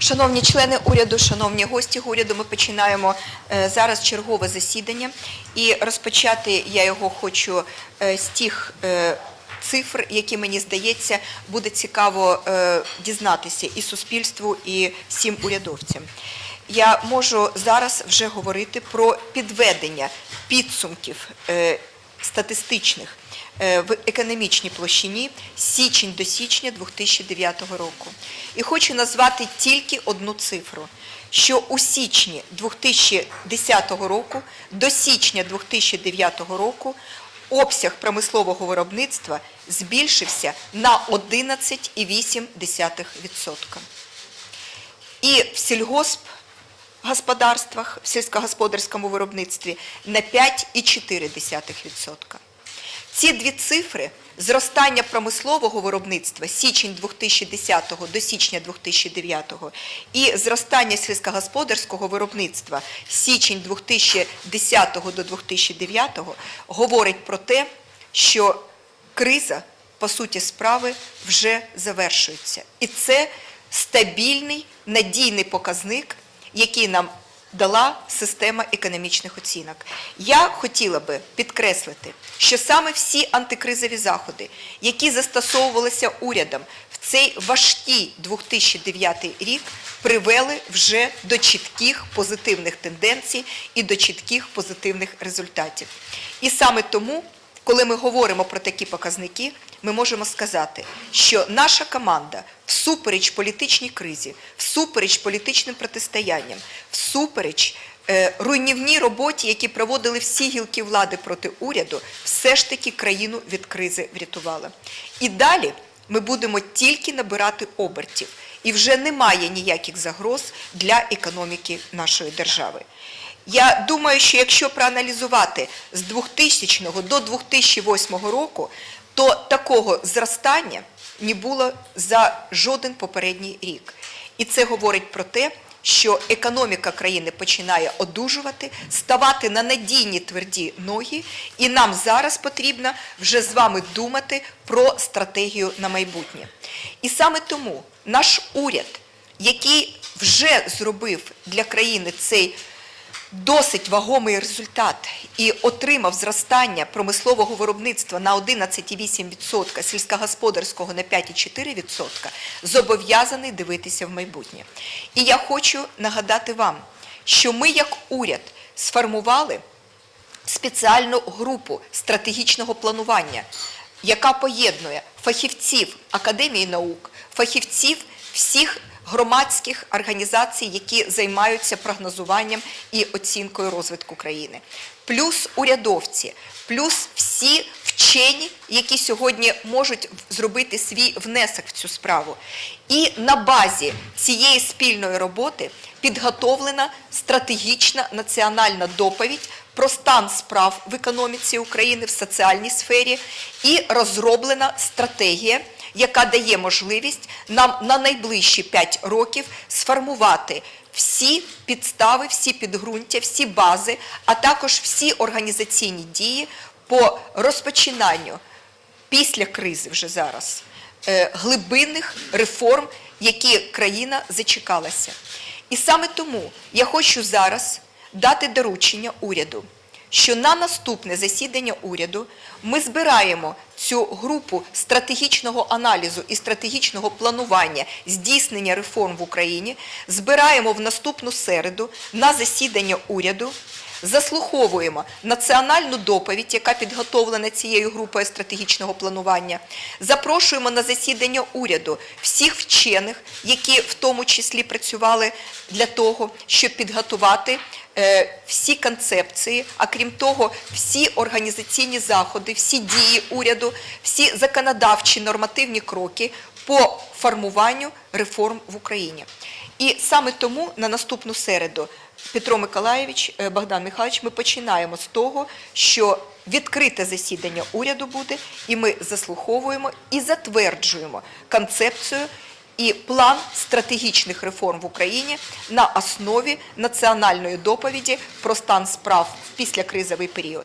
Шановні члени уряду, шановні гості уряду, ми починаємо е, зараз чергове засідання. І розпочати я його хочу е, з тих е, цифр, які мені здається буде цікаво дізнатися і суспільству, і всім урядовцям. Я можу зараз вже говорити про підведення підсумків статистичних в економічній площині січень до січня 2009 року. І хочу назвати тільки одну цифру, що у січні 2010 року до січня 2009 року обсяг промислового виробництва збільшився на 11,8%. І в сільгосп господарствах, в сільськогосподарському виробництві на 5,4%. Ці дві цифри зростання промислового виробництва січень 2010 до січня 2009 і зростання сільськогосподарського виробництва січень 2010 до 2009 говорить про те, що криза, по суті справи, вже завершується. І це стабільний, надійний показник, який нам дала система економічних оцінок. Я хотіла би підкреслити, що саме всі антикризові заходи, які застосовувалися урядом в цей важкий 2009 рік, привели вже до чітких позитивних тенденцій і до чітких позитивних результатів. І саме тому, коли ми говоримо про такі показники, ми можемо сказати, що наша команда всупереч політичній кризі, всупереч політичним протистоянням, всупереч е, руйнівній роботі, які проводили всі гілки влади проти уряду, все ж таки країну від кризи врятувала. І далі ми будемо тільки набирати обертів, і вже немає ніяких загроз для економіки нашої держави. Я думаю, що якщо проаналізувати з 2000 до 2008 року, то такого зростання не було за жоден попередній рік. І це говорить про те, що економіка країни починає одужувати, ставати на надійні тверді ноги, і нам зараз потрібно вже з вами думати про стратегію на майбутнє. І саме тому наш уряд, який вже зробив для країни цей досить вагомий результат і отримав зростання промислового виробництва на 11,8%, сільськогосподарського на 5,4%, зобов'язаний дивитися в майбутнє. І я хочу нагадати вам, що ми як уряд сформували спеціальну групу стратегічного планування, яка поєднує фахівців Академії наук, фахівців всіх громадських організацій, які займаються прогнозуванням і оцінкою розвитку країни, плюс урядовці, плюс всі вчені, які сьогодні можуть зробити свій внесок в цю справу. І на базі цієї спільної роботи підготовлена стратегічна національна доповідь про стан справ в економіці України в соціальній сфері і розроблена стратегія яка дає можливість нам на найближчі 5 років сформувати всі підстави, всі підґрунтя, всі бази, а також всі організаційні дії по розпочинанню після кризи вже зараз е, глибинних реформ, які країна зачекалася. І саме тому я хочу зараз дати доручення уряду що на наступне засідання уряду ми збираємо цю групу стратегічного аналізу і стратегічного планування здійснення реформ в Україні, збираємо в наступну середу на засідання уряду. Заслуховуємо національну доповідь, яка підготовлена цією групою стратегічного планування. Запрошуємо на засідання уряду всіх вчених, які в тому числі працювали для того, щоб підготувати е, всі концепції, а крім того, всі організаційні заходи, всі дії уряду, всі законодавчі нормативні кроки по формуванню реформ в Україні. І саме тому на наступну середу Петро Миколаєвич, е, Богдан Михайлович, ми починаємо з того, що відкрите засідання уряду буде, і ми заслуховуємо і затверджуємо концепцію і план стратегічних реформ в Україні на основі національної доповіді про стан справ в післякризовий період.